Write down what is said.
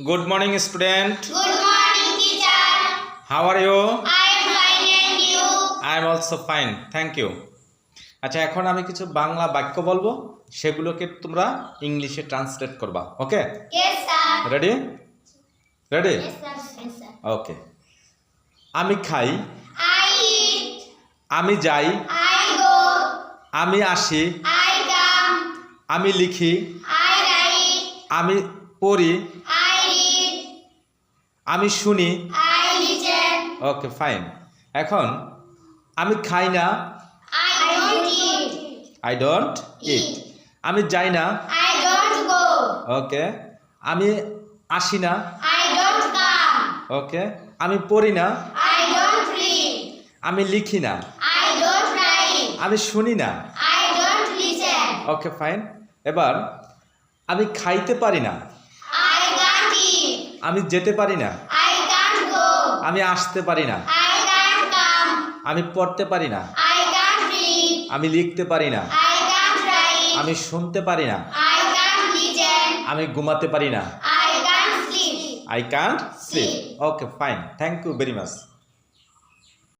Good morning, student. Good morning, teacher. How are you? I am fine and you? I am also fine. Thank you. আচ্ছা এখন আমি কিছু বাংলা বাক্য বলব সেগুলোকে তোমরা ইংলিশে ট্রান্সলেট করবা okay ready ready Yes, sir. Yes, sir. Okay আমি খাই আমি যাই আমি আসি আমি লিখি আমি পড়ি. আমি শুনি। ওকে ফাইন এখন আমি খাই না। আই ডোন্ট ইট আমি যাই না। ওকে আমি আসি না। ওকে আমি পড়ি না। আমি লিখি না। আমি শুনি না। ওকে ফাইন এবার আমি খাইতে পারি না। আমি যেতে পারি না I can't go. আমি আসতে পারি না I can't come. আমি পড়তে পারি না I can't read. আমি লিখতে পারি না I can't write. আমি শুনতে পারি না I can't listen. আমি ঘুমাতে পারি না I can't sleep. I can't sleep okay fine thank you very much